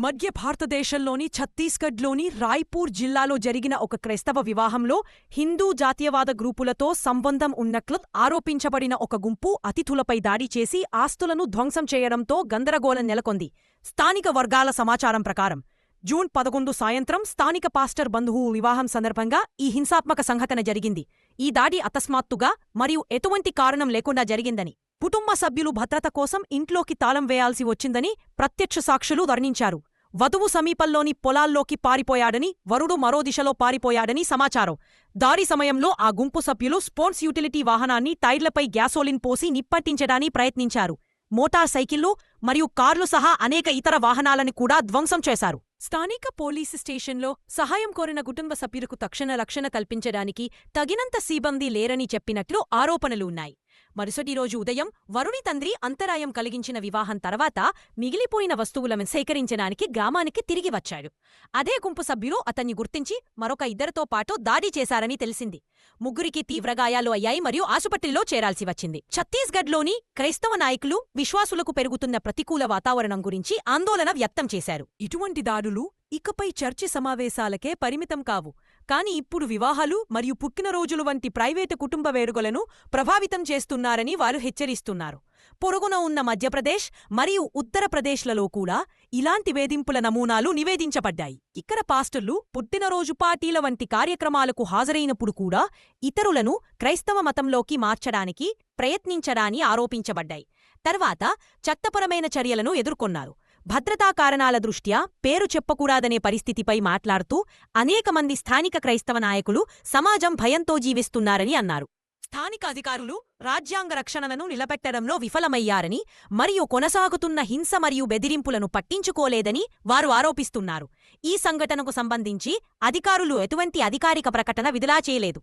మధ్య భారతదేశంలోని ఛత్తీస్గఢ్లోని రాయ్పూర్ జిల్లాలో జరిగిన ఒక క్రైస్తవ వివాహంలో హిందూ జాతీయవాద గ్రూపులతో సంబంధం ఉన్నట్లు ఆరోపించబడిన ఒక గుంపు అతిథులపై దాడి చేసి ఆస్తులను ధ్వంసం చేయడంతో గందరగోళం నెలకొంది. స్థానిక వర్గాల సమాచారం ప్రకారం జూన్ పదకొండు సాయంత్రం స్థానిక పాస్టర్ బంధువు వివాహం సందర్భంగా ఈ హింసాత్మక సంఘటన జరిగింది. ఈ దాడి అకస్మాత్తుగా మరియు ఎటువంటి కారణం లేకుండా జరిగిందని కుటుంబ సభ్యులు భద్రత కోసం ఇంట్లోకి తాళం వేయాల్సి వచ్చిందని ప్రత్యక్ష సాక్షులు వర్ణించారు. వధువు సమీపంలోని పొలాల్లోకి పారిపోయాడని వరుడు మరో దిశలో పారిపోయాడని సమాచారం. దారి సమయంలో ఆ గుంపు సభ్యులు స్పోర్ట్స్ యూటిలిటీ వాహనాన్ని టైర్లపై గ్యాసోలిన్ పోసి నిప్పట్టించడానికి ప్రయత్నించారు. మోటార్ సైకిళ్ళు మరియు కార్లు సహా అనేక ఇతర వాహనాలను కూడా ధ్వంసం చేశారు. స్థానిక పోలీసు స్టేషన్లో సహాయం కోరిన కుటుంబ సభ్యులకు తక్షణ రక్షణ కల్పించడానికి తగినంత సిబ్బంది లేరని చెప్పినట్లు ఆరోపణలు ఉన్నాయి. మరుసటి రోజు ఉదయం వరుణి తండ్రి అంతరాయం కలిగించిన వివాహం తర్వాత మిగిలిపోయిన వస్తువులను సేకరించడానికి గ్రామానికి తిరిగి వచ్చాడు. అదే గుంపు సభ్యులు అతన్ని గుర్తించి మరొక ఇద్దరితో పాటు దాడి చేశారని తెలిసింది. ముగ్గురికి తీవ్రగాయాలు అయ్యాయి మరియు ఆసుపత్రిలో చేరాల్సి వచ్చింది. ఛత్తీస్గఢ్లోని క్రైస్తవ నాయకులు విశ్వాసులకు పెరుగుతున్న ప్రతికూల వాతావరణం గురించి ఆందోళన వ్యక్తం చేశారు. ఇటువంటి దాడులు ఇకపై చర్చి సమావేశాలకే పరిమితం కావు. కాని ఇప్పుడు వివాహాలు మరియు పుట్టినరోజులు వంటి ప్రైవేటు కుటుంబ వేడుకలను ప్రభావితం చేస్తున్నారని వారు హెచ్చరిస్తున్నారు. పొరుగున ఉన్న మధ్యప్రదేశ్ మరియు ఉత్తరప్రదేశ్లలో కూడా ఇలాంటి వేధింపుల నమూనాలు నివేదించబడ్డాయి. ఇక్కడ పాస్టర్లు పుట్టినరోజు పార్టీల వంటి కార్యక్రమాలకు హాజరైనప్పుడు కూడా ఇతరులను క్రైస్తవ మతంలోకి మార్చడానికి ప్రయత్నించడాని ఆరోపించబడ్డాయి. తర్వాత చట్టపరమైన చర్యలను ఎదుర్కొన్నారు. భద్రతా కారణాల దృష్ట్యా పేరు చెప్పకూడదనే పరిస్థితిపై మాట్లాడుతూ అనేక మంది స్థానిక క్రైస్తవ నాయకులు సమాజం భయంతో జీవిస్తున్నారని అన్నారు. స్థానిక అధికారులు రాజ్యాంగ రక్షణలను నిలబెట్టడంలో విఫలమయ్యారని మరియు కొనసాగుతున్న హింస మరియు బెదిరింపులను పట్టించుకోలేదని వారు ఆరోపిస్తున్నారు. ఈ సంఘటనకు సంబంధించి అధికారులు ఎటువంటి అధికారిక ప్రకటన విడుదల చేయలేదు.